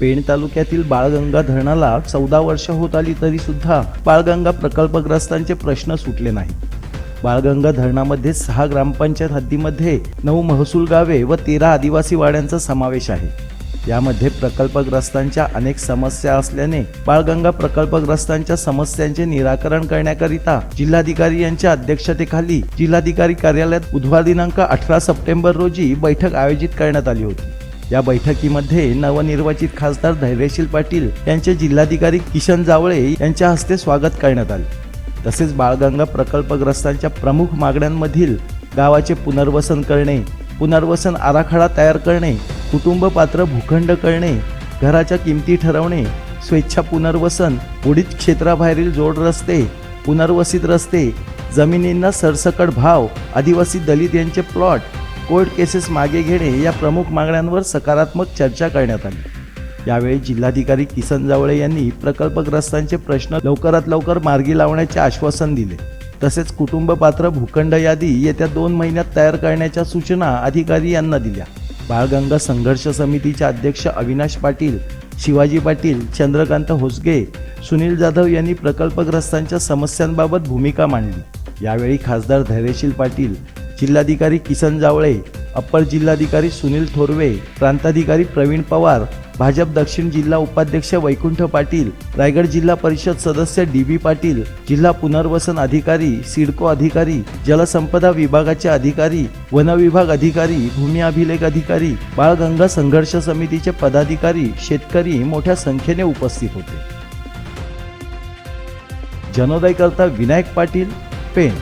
पेण तालुक्यातील बाळगंगा धरणाला चौदा वर्ष होत आली तरी सुद्धा बाळगंगा प्रकल्पग्रस्तांचे प्रश्न सुटले नाही बाळगंगा धरणामध्ये सहा ग्रामपंचायत हद्दीमध्ये नऊ महसूल गावे व तेरा आदिवासी वाड्यांचा समावेश आहे. यामध्ये प्रकल्पग्रस्तांच्या अनेक समस्या असल्याने बाळगंगा प्रकल्पग्रस्तांच्या समस्यांचे निराकरण करण्याकरिता जिल्हाधिकारी यांच्या अध्यक्षतेखाली जिल्हाधिकारी कार्यालयात बुधवार दिनांक अठरा सप्टेंबर रोजी बैठक आयोजित करण्यात आली होती. या बैठकीमध्ये नवनिर्वाचित खासदार धैर्यशील पाटील यांचे जिल्हाधिकारी किशन जावळे यांच्या हस्ते स्वागत करण्यात आले. तसेच बाळगंगा प्रकल्पग्रस्तांच्या प्रमुख मागण्यांमधील गावाचे पुनर्वसन करणे पुनर्वसन आराखडा तयार करणे कुटुंब पात्र भूखंड करणे घराच्या किमती ठरवणे स्वेच्छा पुनर्वसन उडीद क्षेत्राबाहेरील जोड रस्ते पुनर्वसित रस्ते जमिनींना सरसकट भाव आदिवासी दलित यांचे प्लॉट कोर्ट केसेस मागे घेणे या प्रमुख मागण्यांवर सकारात्मक चर्चा करण्यात आली. यावेळी जिल्हाधिकारी किसन जावळे यांनी प्रकल्पग्रस्तांचे प्रश्न लवकरात लवकर मार्गी लावण्याचे आश्वासन दिले. तसेच कुटुंब पात्र भूखंड यादी येत्या दोन महिन्यात तयार करण्याच्या सूचना अधिकारी यांना दिल्या. बाळगंगा संघर्ष समितीचे अध्यक्ष अविनाश पाटील शिवाजी पाटील चंद्रकांत होसगे सुनील जाधव यांनी प्रकल्पग्रस्तांच्या समस्यांबाबत भूमिका मांडली. यावेळी खासदार धैर्यशील पाटील जिल्हाधिकारी किसन जावळे अप्पर जिल्हाधिकारी सुनील थोरवे प्रांताधिकारी प्रवीण पवार भाजप दक्षिण जिल्हा उपाध्यक्ष वैकुंठ पाटील रायगड जिल्हा परिषद सदस्य डी बी पाटील जिल्हा पुनर्वसन अधिकारी सिडको अधिकारी जलसंपदा विभागाचे अधिकारी वन विभाग अधिकारी भूमी अभिलेख अधिकारी बाळगंगा संघर्ष समितीचे पदाधिकारी शेतकरी मोठ्या संख्येने उपस्थित होते. जनोदय करता विनायक पाटील पेण.